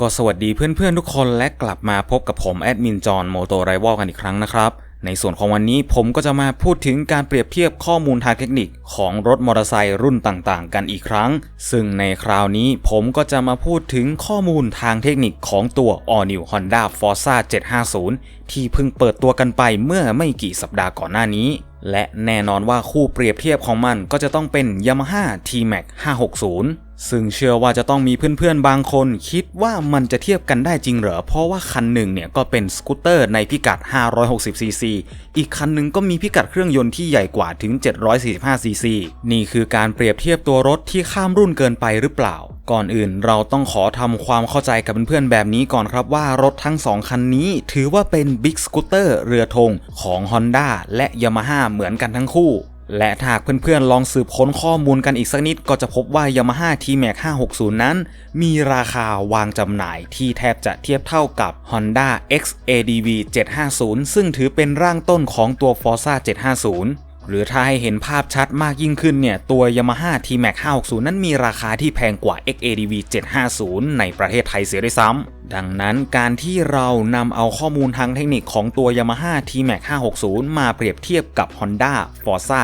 ก็สวัสดีเพื่อนๆทุกคนและกลับมาพบกับผมแอดมินจอห์นโมโตไรวอลกันอีกครั้งนะครับ ในส่วนของวันนี้ผมก็จะมาพูดถึงการเปรียบเทียบข้อมูลทางเทคนิคของรถมอเตอร์ไซค์รุ่นต่างๆ กันอีกครั้ง ซึ่งในคราวนี้ผมก็จะมาพูดถึงข้อมูลทางเทคนิคของตัว All New Honda Forza 750 ที่เพิ่งเปิดตัวกันไปเมื่อไม่กี่สัปดาห์ก่อนหน้านี้ และแน่นอนว่าคู่เปรียบเทียบของมันก็จะต้องเป็น Yamaha T-Max 560 ซึ่งเชื่อว่าจะต้องมีเพื่อนๆบางคนคิดว่ามันจะเทียบกันได้จริงเหรอ เพราะว่าคันหนึ่งเนี่ยก็เป็นสกูตเตอร์ในพิกัด 560cc อีกคันหนึ่งก็มีพิกัดเครื่องยนต์ที่ใหญ่กว่าถึง 745cc นี่คือการเปรียบเทียบตัวรถที่ข้ามรุ่นเกินไปหรือเปล่า ก่อนอื่นเราต้องขอทำความเข้าใจกับเพื่อนๆแบบนี้ก่อนครับว่ารถทั้งสองคันนี้ ถือว่าเป็นบิ๊กสกูตเตอร์เรือธงของ Honda และ Yamaha เหมือนกันทั้งคู่ และถ้าหากเพื่อนๆลองสืบค้นข้อมูลกันอีกสักนิดก็จะพบว่า Yamaha T-Max 560 นั้น มีราคาวางจำหน่ายที่แทบจะเทียบเท่ากับ Honda XADV 750 ซึ่งถือเป็นร่างต้นของตัว Forza 750 หรือถ้าให้เห็นภาพชัดมากยิ่งขึ้นเนี่ย ตัว Yamaha T-Max 560 นั้นมีราคาที่แพงกว่า XADV 750 ในประเทศไทยเสียด้วยซ้ำ ดังนั้นการที่เรานำเอาข้อมูลทางเทคนิคของตัว Yamaha T-Max 560 มาเปรียบเทียบกับ Honda Forza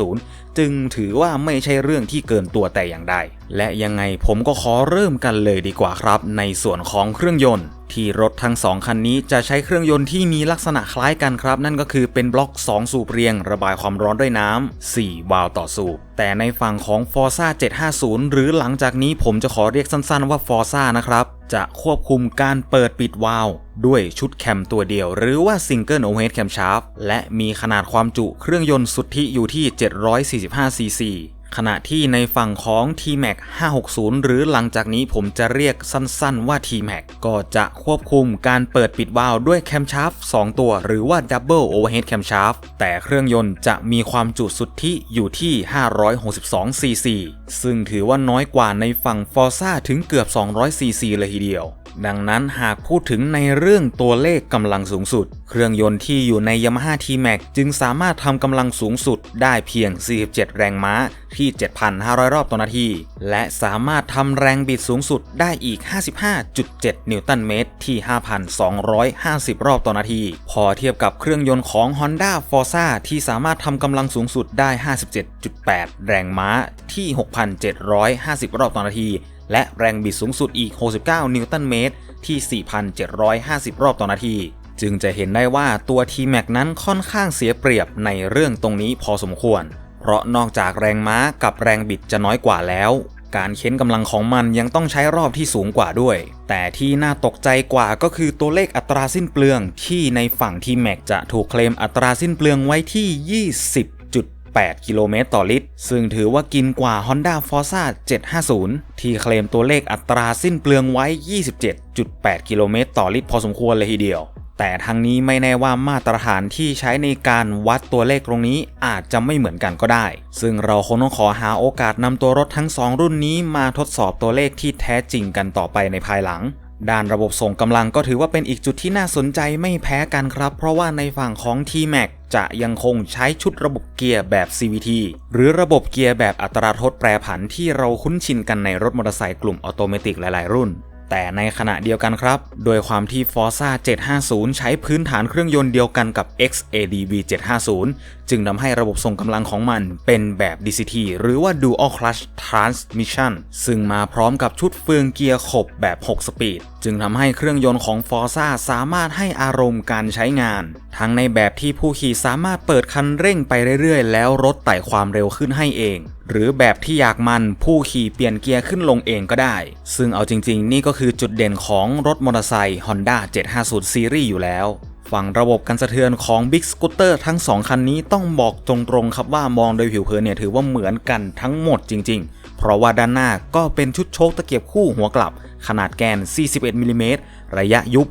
750 จึงถือว่าไม่ใช่เรื่องที่เกินตัวแต่อย่างใดและยังไงผมก็ขอเริ่มกันเลยดีกว่าครับ ในส่วนของเครื่องยนต์ ที่รถทั้ง 2 คันนี้จะใช้เครื่องยนต์ที่มีลักษณะคล้ายกันครับ นั่นก็คือเป็นบล็อก 2 สูบเรียง ระบายความร้อนด้วยน้ำ 4 วาล์วต่อสูบ แต่ในฝั่งของ Forza 750 หรือหลังจากนี้ผมจะขอเรียกสั้นๆว่า Forza นะครับ จะควบคุมการเปิดปิดวาล์วด้วยชุดแคมตัวเดียว หรือว่า Single Overhead Camshaft และมีขนาดความจุเครื่องยนต์สุทธิอยู่ที่ 745 cc ขณะที่ในฝั่งของ T-Max 560 หรือหลังจากนี้ผมจะเรียกสั้นๆว่า T-Max ก็จะควบคุมการเปิดปิดวาล์วด้วยแคมชาร์ฟ2ตัว หรือว่า Double Overhead Camshaft แต่เครื่องยนต์จะมีความจุสุทธิอยู่ที่ 562 cc ซึ่งถือว่าน้อยกว่าในฝั่ง Forza ถึงเกือบ 200 cc เลยทีเดียว ดังนั้นหากพูดถึงในเรื่องตัวเลขกำลังสูงสุด เครื่องยนต์ที่อยู่ใน Yamaha T-Max จึงสามารถทำกำลังสูงสุดได้เพียง 47 แรงม้าที่ 7,500 รอบต่อนาที และสามารถทำแรงบิดสูงสุดได้อีก 55.7 นิวตันเมตรที่ 5,250 รอบต่อนาที พอเทียบกับเครื่องยนต์ของ Honda Forza ที่สามารถทำกำลังสูงสุดได้ 57.8 แรงม้าที่ 6,750 รอบต่อนาที และแรงบิดสูงสุดอีก 69 นิวตันเมตร ที่ 4,750 รอบต่อนาที จึงจะเห็นได้ว่าตัว T-Max นั้นค่อนข้างเสียเปรียบในเรื่องตรงนี้พอสมควร เพราะนอกจากแรงม้ากับแรงบิดจะน้อยกว่าแล้ว การเค้นกำลังของมันยังต้องใช้รอบที่สูงกว่าด้วย แต่ที่น่าตกใจกว่าก็คือตัวเลขอัตราสิ้นเปลืองที่ในฝั่ง T-Max จะถูกเคลมอัตราสิ้นเปลืองไว้ที่ 20 8 กิโลเมตรต่อลิตร ซึ่งถือว่ากินกว่า Honda Forza 750 ที่เคลมตัวเลขอัตราสิ้นเปลืองไว้ 27.8 กิโลเมตรต่อลิตรพอสมควรเลยทีเดียว แต่ทั้งนี้ไม่แน่ว่ามาตรฐานที่ใช้ในการวัดตัวเลขตรงนี้อาจจะไม่เหมือนกันก็ได้ ซึ่งเราคงต้องขอหาโอกาสนำตัวรถทั้ง 2 รุ่นนี้มาทดสอบตัวเลขที่แท้จริงกันต่อไปในภายหลัง ด้านระบบส่งกำลังก็ถือว่าเป็นอีกจุดที่น่าสนใจไม่แพ้กันครับ เพราะว่าในฝั่งของ T-Mac จะยังคงใช้ชุดระบบเกียร์แบบ CVT หรือระบบเกียร์แบบอัตราทดแปรผันที่เราคุ้นชินกันในรถมอเตอร์ไซค์กลุ่มออโตเมติกหลาย ๆ รุ่น แต่ในขณะเดียวกันครับ โดยความที่ Forza 750 ใช้พื้นฐานเครื่องยนต์เดียวกันกับ XADV 750 จึงทำให้ระบบส่งกำลังของมันเป็นแบบ DCT หรือว่า Dual Clutch Transmission ซึ่งมาพร้อมกับชุดเฟืองเกียร์ขบแบบ 6 สปีด จึงทำให้เครื่องยนต์ของ Forza สามารถให้อารมณ์การใช้งาน ทั้งในแบบที่ผู้ขี่สามารถเปิดคันเร่งไปเรื่อยๆ แล้วรถไต่ความเร็วขึ้นให้เอง หรือแบบที่อยากมันผู้ขี่เปลี่ยนเกียร์ขึ้นลงเองก็ได้ ซึ่งเอาจริงๆ นี่ก็คือจุดเด่นของรถมอเตอร์ไซค์ Honda 750 Series อยู่แล้วฝั่งระบบการสะเทือนของ Big Scooter ทั้ง 2 คันนี้ต้องบอกตรงๆ ครับว่ามองโดยผิวเผินเนี่ยถือว่าเหมือนกันทั้งหมดจริง ๆ เพราะว่าด้านหน้าก็เป็นชุดโชคตะเกียบคู่หัวกลับ ขนาดแกน 41มิลิเมตรระยะยุบ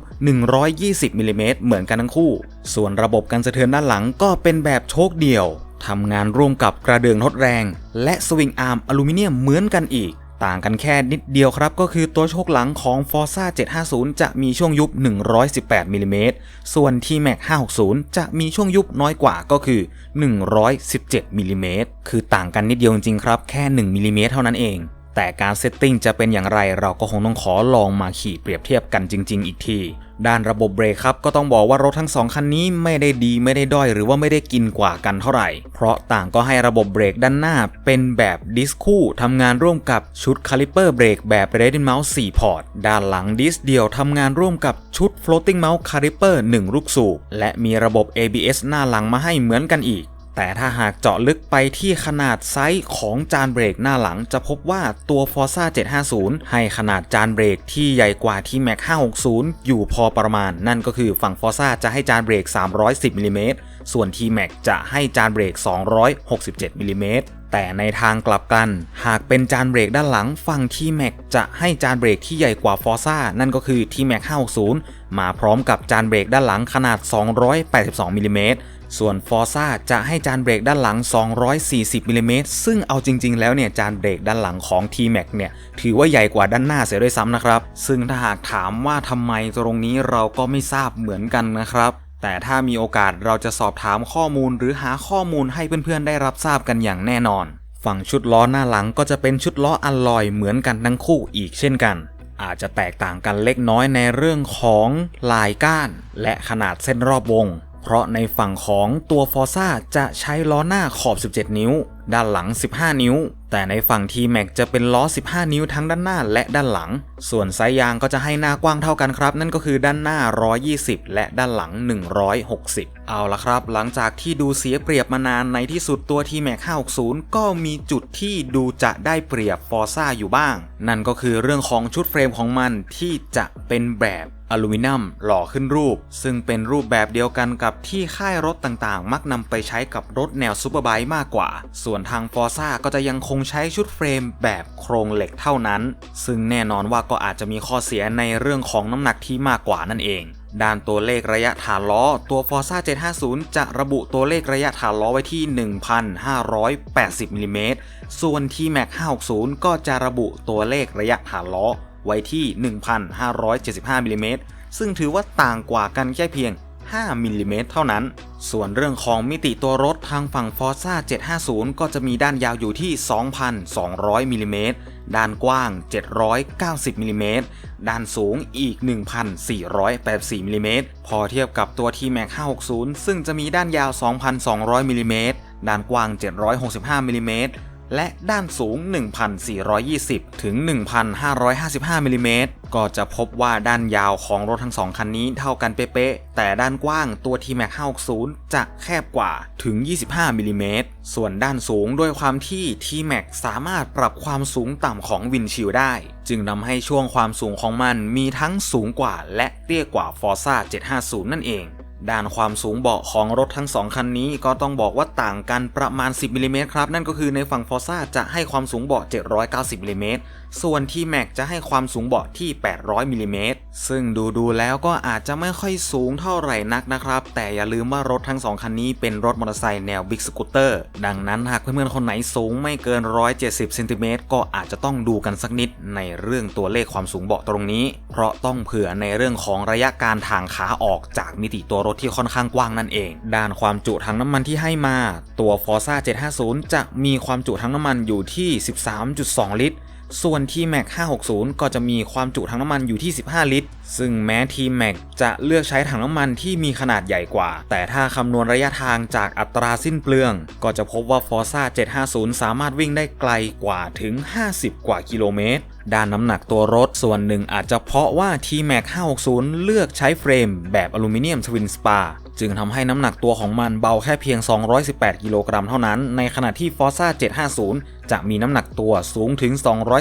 120มิลิเมตรเหมือนกันทั้งคู่ ส่วนระบบการสะเทือนด้านหลังก็เป็นแบบโชคเดี่ยวทำงานร่วมกับกระเดื่องทดแรง และสวิงอาร์มอลูมิเนียมเหมือนกันอีก ต่างกันแค่นิดเดียวครับ ก็คือตัวโชคหลังของ Forza 750 จะมีช่วงยุบ 118มิลิเมตรส่วน T-Max 560 จะมีช่วงยุบน้อยกว่าก็คือ 117มิลิเมตรคือต่างกันนิดเดียวจริงๆครับ แค่ 1มิลิเมตรเท่านั้นเอง แต่การเซตติ้งจะเป็นอย่างไรเราก็คงต้องขอลองมาขี่เปรียบเทียบกันจริง ๆ อีกที ด้านระบบเบรกครับก็ต้องบอกว่ารถทั้งสองคันนี้ไม่ได้ดีไม่ได้ด้อยหรือว่าไม่ได้กินกว่ากันเท่าไหร่ เพราะต่างก็ให้ระบบเบรกด้านหน้าเป็นแบบดิสคู่ทำงานร่วมกับชุดคาลิเปอร์เบรกแบบ r a d i n Mouse 4พอร์ตด้านหลังดิสเดียวทำงานร่วมกับชุด Floating Mouse Caliper 1 ลูกสูบและมีระบบ ABS หน้าหลังมาให้เหมือนกันอีก แต่ถ้าหากเจาะลึกไปที่ขนาดไซส์ของจานเบรกหน้าหลัง จะพบว่าตัว Forza 750 ให้ขนาดจานเบรกที่ใหญ่กว่าที่ Mac 560 อยู่พอประมาณ นั่นก็คือฝั่ง Forza จะให้จานเบรก 310มิลลิเมตรส่วน T-Mac จะให้จานเบรก 267มิลลิเมตรแต่ในทางกลับกัน หากเป็นจานเบรกด้านหลังฝั่ง T-Mac จะให้จานเบรกที่ใหญ่กว่า Forza นั่นก็คือ T-Mac 560 มาพร้อมกับจานเบรกด้านหลังขนาด 282มิลลิเมตร ส่วน Forza จะให้จานเบรกด้านหลัง 240มิลลิเมตรซึ่งเอาจริง ๆ แล้วเนี่ยจานเบรกด้านหลังของ T-Mac เนี่ยถือว่าใหญ่กว่าด้านหน้าเสียด้วยซ้ำนะครับ ซึ่งถ้าหากถามว่าทำไมตรงนี้เราก็ไม่ทราบเหมือนกันนะครับแต่ถ้ามีโอกาสเราจะสอบถามข้อมูลหรือหาข้อมูลให้เพื่อนๆ ได้รับทราบกันอย่างแน่นอน ฝั่งชุดล้อหน้าหลังก็จะเป็นชุดล้ออัลลอยเหมือนกันทั้งคู่อีกเช่นกัน อาจจะแตกต่างกันเล็กน้อยในเรื่องของลายก้าน และขนาดเส้นรอบวง เพราะในฝั่งของตัวฟอร์ซ่าจะใช้ล้อหน้าขอบ 17 นิ้ว ด้านหลัง 15 นิ้ว แต่ในฝั่ง T-Mac จะเป็นล้อ 15 นิ้วทั้งด้านหน้าและด้านหลัง ส่วนไซส์ยางก็จะให้หน้ากว้างเท่ากันครับ นั่นก็คือด้านหน้า 120 และด้านหลัง 160 เอาละครับ หลังจากที่ดูเสียเปรียบมานานในที่สุดตัว T-Mac 560 ก็มีจุดที่ดูจะได้เปรียบ Forza อยู่บ้าง นั่นก็คือเรื่องของชุดเฟรมของมันที่จะเป็นแบบอลูมิเนียมหล่อขึ้นรูป ซึ่งเป็นรูปแบบเดียวกันกับที่ค่ายรถต่างๆ มักนำไปใช้กับรถแนวซูเปอร์ไบค์มากกว่าส่วนนทาง Forza ก็จะยังคงใช้ชุดเฟรมแบบโครงเหล็กเท่านั้น ซึ่งแน่นอนว่าก็อาจจะมีข้อเสียในเรื่องของน้ำหนักที่มากกว่านั่นเองด้านตัวเลขระยะฐานล้อ ตัว Forza 750 จะระบุตัวเลขระยะฐานล้อไว้ที่ 1,580มิลลิเมตร ส่วน T-Mac 560 ก็จะระบุตัวเลขระยะฐานล้อไว้ที่ 1,575มิลลิเมตร ซึ่งถือว่าต่างกว่ากันแค่เพียง 5มิลลิเมตรเท่านั้น ส่วนเรื่องของมิติตัวรถทางฝั่ง Forza 750 ก็จะมีด้านยาวอยู่ที่ 2,200มิลลิเมตรด้านกว้าง 790มิลลิเมตรด้านสูงอีก 1,484มิลลิเมตรพอเทียบกับตัว T-Mac 560 ซึ่งจะมีด้านยาว 2,200มิลลิเมตรด้านกว้าง 765มิลลิเมตร และด้านสูง 1,420 ถึง 1,555มิลลิเมตรก็จะพบว่าด้านยาวของรถทั้งสองคันนี้เท่ากันเป๊ะๆ แต่ด้านกว้างตัว T-Mac 560จะแคบกว่าถึง 25มิลลิเมตรส่วนด้านสูงด้วยความที่ T-Mac สามารถปรับความสูงต่ำของวินชิลได้ จึงนำให้ช่วงความสูงของมันมีทั้งสูงกว่าและเตี้ยกว่า Forza 750 นั่นเอง ด้านความสูงเบาะของรถทั้งสองคันนี้ก็ต้องบอกว่าต่างกันประมาณ 10มิลลิเมตรครับ นั่นก็คือในฝั่ง Forza จะให้ความสูงเบาะ 790มิลลิเมตรส่วนที่ Mac จะให้ความสูงเบาะที่ 800มิลลิเมตรซึ่งดูดูแล้วก็อาจจะไม่ค่อยสูงเท่าไหร่นักนะครับ แต่อย่าลืมว่ารถทั้งสองคันนี้เป็นรถมอเตอร์ไซค์แนวบิ๊กสกูตเตอร์ดังนั้นหากเพื่อนๆคนไหนสูงไม่เกิน 170เซนติเมตรก็อาจจะต้องดูกันสักนิดในเรื่องตัวเลขความสูงเบาะตรงนี้ เพราะต้องเผื่อในเรื่องของระยะการทางขาออกจากมิติตัวรถที่ค่อนข้างกว้างนั่นเอง ด้านความจุถังน้ำมันที่ให้มา ตัว Forza 750 จะมีความจุถังน้ำมันอยู่ที่ 13.2 ลิตรส่วน T-Mac 560 ก็จะมีความจุถังน้ำมันอยู่ที่ 15 ลิตร ซึ่งแม้ T-Mac จะเลือกใช้ถังน้ำมันที่มีขนาดใหญ่กว่า แต่ถ้าคำนวณระยะทางจากอัตราสิ้นเปลือง ก็จะพบว่า Forza 750 สามารถวิ่งได้ไกลกว่าถึง 50 กว่ากิโลเมตร ด้านน้ำหนักตัวรถส่วนหนึ่งอาจจะเพราะว่า T-Mac 560 เลือกใช้เฟรมแบบอลูมิเนียมทวินสปาจึงทำให้น้ำหนักตัวของมันเบาแค่เพียง 218 กิโลกรัมเท่านั้น ในขณะที่ Forza 750 จะมีน้ำหนักตัวสูงถึง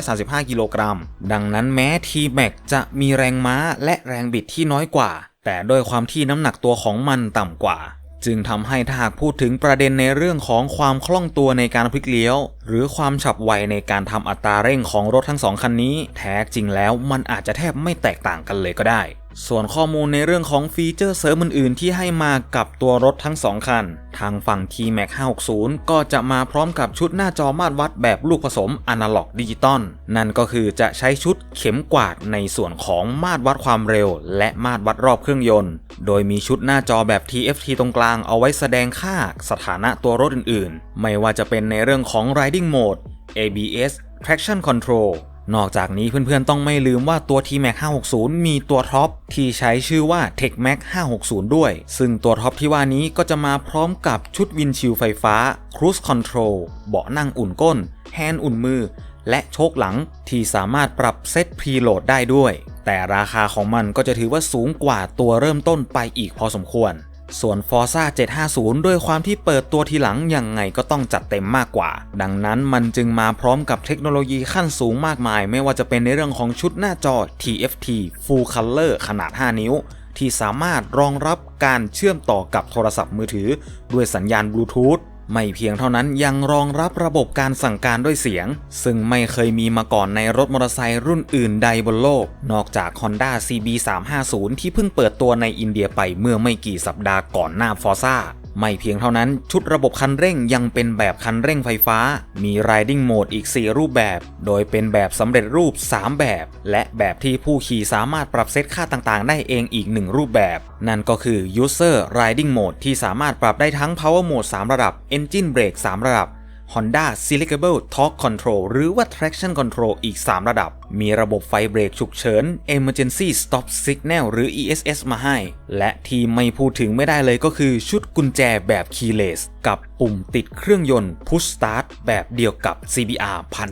235 กิโลกรัม ดังนั้นแม้ T-Mac จะมีแรงม้าและแรงบิดที่น้อยกว่า แต่ด้วยความที่น้ำหนักตัวของมันต่ำกว่า จึงทำให้ถ้าหากพูดถึงประเด็นในเรื่องของความคล่องตัวในการพลิกเลี้ยว หรือความฉับไวในการทำอัตราเร่งของรถทั้งสองคันนี้ แท้จริงแล้วมันอาจจะแทบไม่แตกต่างกันเลยก็ได้ ส่วนข้อมูลในเรื่องของฟีเจอร์เสริมอื่นๆ ที่ให้มากับตัวรถทั้ง 2 คัน ทางฝั่ง T-Mac 560 ก็จะมาพร้อมกับชุดหน้าจอมาตรวัดแบบลูกผสมอนาล็อกดิจิตอลนั่นก็คือจะใช้ชุดเข็มกวาดในส่วนของมาตรวัดความเร็ว และมาตรวัดรอบเครื่องยนต์ โดยมีชุดหน้าจอแบบ TFT ตรงกลางเอาไว้แสดงค่าสถานะตัวรถอื่นๆ ไม่ว่าจะเป็นในเรื่องของ Riding Mode ABS traction control นอกจากนี้เพื่อนๆต้องไม่ลืมว่าตัว T-Max 560 มีตัวท็อปที่ใช้ชื่อว่า TechMax 560 ด้วย ซึ่งตัวท็อปที่ว่านี้ก็จะมาพร้อมกับชุดวินชิลไฟฟ้า Cruise Control เบาะนั่งอุ่นก้น แฮนด์อุ่นมือ และโชคหลังที่สามารถปรับเซตพรีโหลดได้ด้วย แต่ราคาของมันก็จะถือว่าสูงกว่าตัวเริ่มต้นไปอีกพอสมควร ส่วน Forza 750 ด้วยความที่เปิดตัวทีหลังยังไงก็ต้องจัดเต็มมากกว่า ดังนั้นมันจึงมาพร้อมกับเทคโนโลยีขั้นสูงมากมาย ไม่ว่าจะเป็นในเรื่องของชุดหน้าจอ TFT Full Color ขนาด 5 นิ้ว ที่สามารถรองรับการเชื่อมต่อกับโทรศัพท์มือถือ ด้วยสัญญาณบลูทูธ ไม่เพียงเท่านั้นยังรองรับระบบการสั่งการด้วยเสียง ซึ่งไม่เคยมีมาก่อนในรถมอเตอร์ไซค์รุ่นอื่นใดบนโลก นอกจาก Honda CB 350 ที่เพิ่งเปิดตัวในอินเดียไปเมื่อไม่กี่สัปดาห์ก่อนหน้า Forza ไม่เพียงเท่านั้นชุดระบบคันเร่งยังเป็นแบบคันเร่งไฟฟ้า มี Riding Mode อีก 4 รูปแบบ โดยเป็นแบบสำเร็จรูป 3 แบบ และแบบที่ผู้ขี่สามารถปรับเซตค่าต่างๆ ได้เองอีก 1 รูปแบบ นั่นก็คือ User Riding Mode ที่สามารถปรับได้ทั้ง Power Mode 3 ระดับ Engine Brake 3 ระดับ Honda Selectable Torque Control หรือว่า Traction Control อีก 3 ระดับ มีระบบไฟเบรกฉุกเฉิน Emergency Stop Signal หรือ ESS มาให้ และที่ไม่พูดถึงไม่ได้เลยก็คือชุดกุญแจแบบ Keyless กับปุ่มติดเครื่องยนต์ Push Start แบบเดียวกับ CBR พัน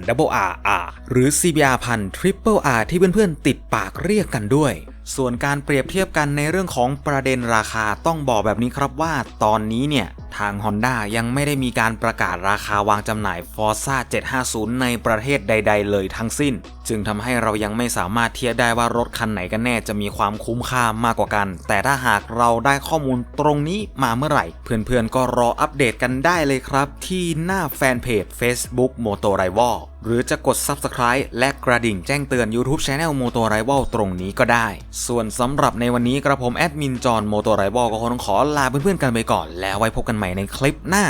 RR หรือ CBR พัน Triple R ที่เพื่อนๆติดปากเรียกกันด้วยส่วนการเปรียบเทียบกันในเรื่องของประเด็นราคาต้องบอกแบบนี้ครับว่าตอนนี้เนี่ย ทาง Honda ยังไม่ได้มีการประกาศราคาวางจำหน่าย Forza 750 ในประเทศใด ๆ เลยทั้งสิ้น จึงทำให้เรายังไม่สามารถเทียบได้ว่ารถคันไหนกันแน่จะมีความคุ้มค่ามากกว่ากัน แต่ถ้าหากเราได้ข้อมูลตรงนี้มาเมื่อไหร่ เพื่อนๆก็รออัปเดตกันได้เลยครับ ที่หน้าแฟนเพจ Facebook Moto Rival หรือจะกด Subscribe และกระดิ่งแจ้งเตือน YouTube Channel Moto Rival ตรงนี้ก็ได้ ส่วนสำหรับในวันนี้กระผมแอดมินจอห์น Moto Rival ก็คงต้องขอลาเพื่อนๆกันไปก่อน แล้วไว้พบกันใหม่ในคลิปหน้า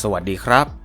สวัสดีครับ